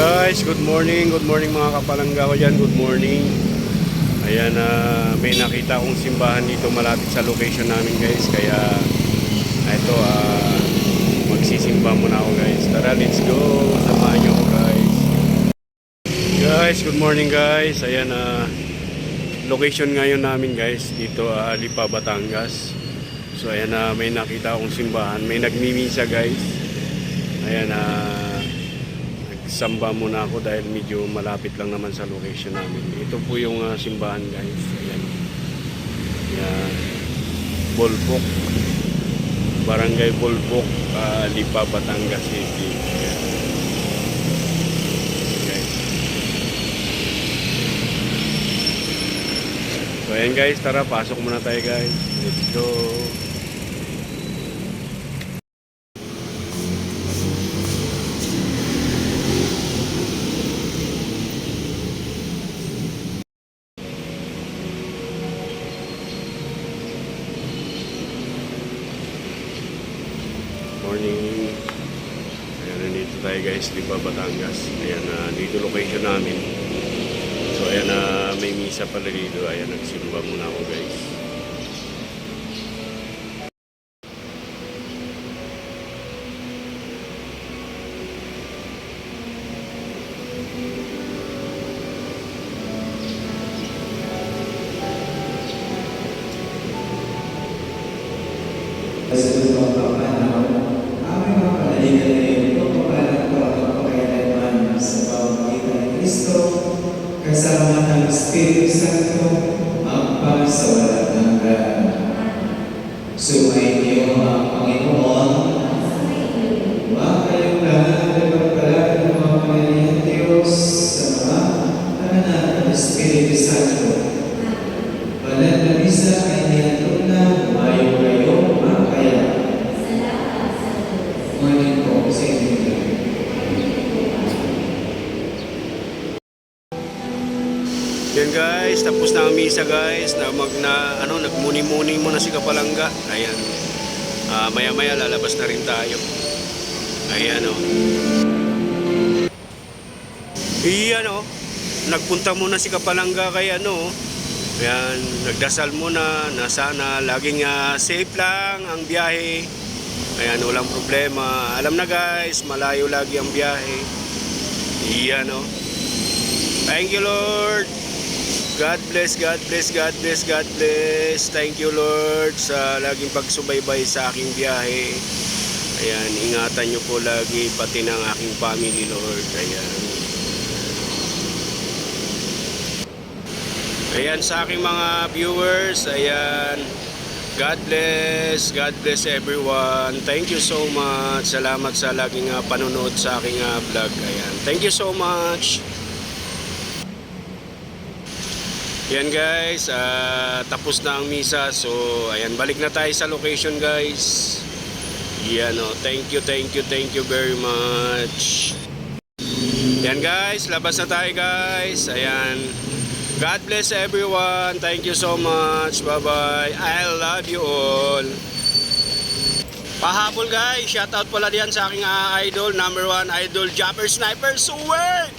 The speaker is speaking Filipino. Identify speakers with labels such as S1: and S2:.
S1: Guys, good morning. Good morning mga kapalangga ko dyan. Good morning. Ayan, ah, may nakita akong simbahan dito malapit sa location namin guys. Kaya, ito, ah, magsisimba muna ako guys. Tara, let's go. Samahan nyo ako guys. Guys, good morning guys. Ayan, ah, location ngayon namin guys. Dito, ah, Lipa, Batangas. So, ayan, ah, may nakita akong simbahan. May nagmimisa guys. Ayan, ah, nagsamba muna ako dahil medyo malapit lang naman sa location namin. Ito po yung ah, simbahan guys. Ayan. Ayan. Bolpok. Barangay Bolpok, ah, Lipa, Batangas City. Ayan. So ayan guys, tara pasok muna tayo guys. Let's go. Ayan, nandito tayo guys, di ba Batangas? Ayan, na dito location namin. So ayan na may misa pala dito. Ayan, nagsimba muna ako guys.
S2: Ng Espiritu Santo, ang pagsawalat ng hanggan. Sumayin niyo ang Panginoon, Huwag kayong lahat ay magpalapit ng mga panalihan Diyos sa mga anak ng Espiritu Santo. Banal na misa ay nihandog na humayo kayo makaya. Morning po sa inyo.
S1: Yan guys, tapos na ang misa guys. Na mag na ano, nagmuni-muni muna si Kapalangga. Ayan. Ah, maya-maya lalabas na rin tayo. Ayan oh. Iyan oh. Nagpunta muna si Kapalangga kay ano. oh. Ayan, nagdasal muna na sana laging ah, safe lang ang biyahe. Ayan, walang problema. Alam na guys, malayo lagi ang biyahe. Iyan oh. Thank you Lord. God bless, God bless, God bless, God bless. Thank you Lord sa laging pagsubaybay sa aking biyahe. Ayan, ingatan niyo po lagi pati ng aking family Lord. Ayan. Ayan sa aking mga viewers, ayan. God bless, God bless everyone. Thank you so much. Salamat sa laging uh, panonood sa aking ah, vlog. Ayan. Thank you so much. Yan guys, ah, tapos na ang misa. So, ayan, balik na tayo sa location guys. Yan oh, thank you, thank you, thank you very much. Yan guys, labas na tayo guys. Ayan. God bless everyone. Thank you so much. Bye-bye. I love you all. Pahabol guys, shoutout pala diyan sa aking ah, idol, number one idol, Japper Sniper, Swag!